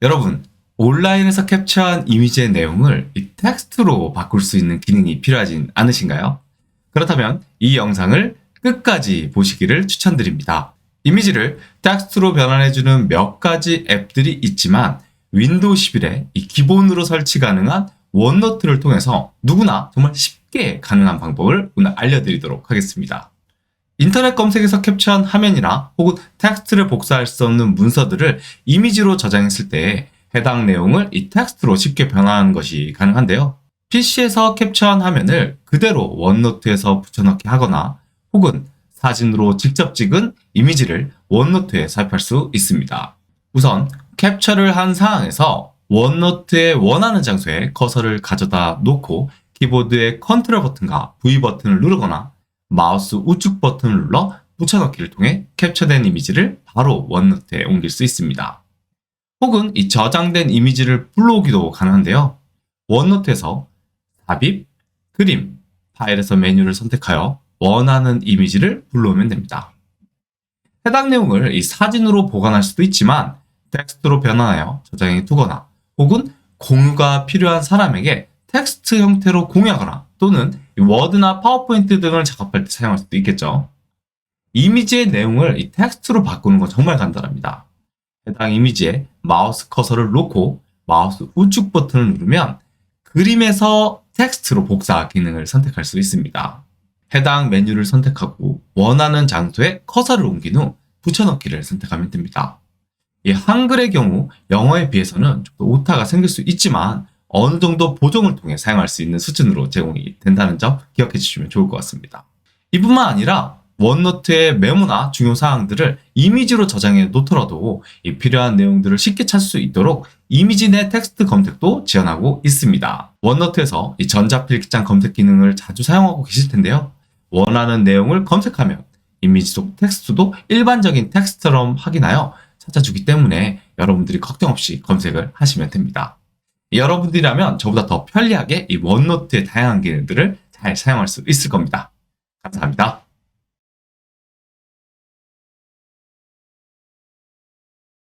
여러분, 온라인에서 캡처한 이미지의 내용을 이 텍스트로 바꿀 수 있는 기능이 필요하진 않으신가요? 그렇다면 이 영상을 끝까지 보시기를 추천드립니다. 이미지를 텍스트로 변환해주는 몇 가지 앱들이 있지만 윈도우 11에 이 기본으로 설치 가능한 원노트를 통해서 누구나 정말 쉽게 가능한 방법을 오늘 알려드리도록 하겠습니다. 인터넷 검색에서 캡처한 화면이나 혹은 텍스트를 복사할 수 없는 문서들을 이미지로 저장했을 때 해당 내용을 이 텍스트로 쉽게 변환하는 것이 가능한데요. PC에서 캡처한 화면을 그대로 원노트에서 붙여넣기 하거나 혹은 사진으로 직접 찍은 이미지를 원노트에 삽입할 수 있습니다. 우선 캡처를 한 상황에서 원노트의 원하는 장소에 커서를 가져다 놓고 키보드의 컨트롤 버튼과 V 버튼을 누르거나 마우스 우측 버튼을 눌러 붙여넣기를 통해 캡처된 이미지를 바로 원노트에 옮길 수 있습니다. 혹은 이 저장된 이미지를 불러오기도 가능한데요. 원노트에서 삽입, 그림, 파일에서 메뉴를 선택하여 원하는 이미지를 불러오면 됩니다. 해당 내용을 이 사진으로 보관할 수도 있지만 텍스트로 변환하여 저장해 두거나 혹은 공유가 필요한 사람에게 텍스트 형태로 공유하거나 또는 이 워드나 파워포인트 등을 작업할 때 사용할 수도 있겠죠. 이미지의 내용을 이 텍스트로 바꾸는 건 정말 간단합니다. 해당 이미지에 마우스 커서를 놓고 마우스 우측 버튼을 누르면 그림에서 텍스트로 복사 기능을 선택할 수 있습니다. 해당 메뉴를 선택하고 원하는 장소에 커서를 옮긴 후 붙여넣기를 선택하면 됩니다. 이 한글의 경우 영어에 비해서는 좀더 오타가 생길 수 있지만 어느 정도 보정을 통해 사용할 수 있는 수준으로 제공이 된다는 점 기억해 주시면 좋을 것 같습니다. 이뿐만 아니라 원노트의 메모나 중요 사항들을 이미지로 저장해 놓더라도 이 필요한 내용들을 쉽게 찾을 수 있도록 이미지 내 텍스트 검색도 지원하고 있습니다. 원노트에서 이 전자필기장 검색 기능을 자주 사용하고 계실 텐데요. 원하는 내용을 검색하면 이미지 속 텍스트도 일반적인 텍스트처럼 확인하여 찾아주기 때문에 여러분들이 걱정 없이 검색을 하시면 됩니다. 여러분들이라면 저보다 더 편리하게 이 원노트의 다양한 기능들을 잘 사용할 수 있을 겁니다. 감사합니다.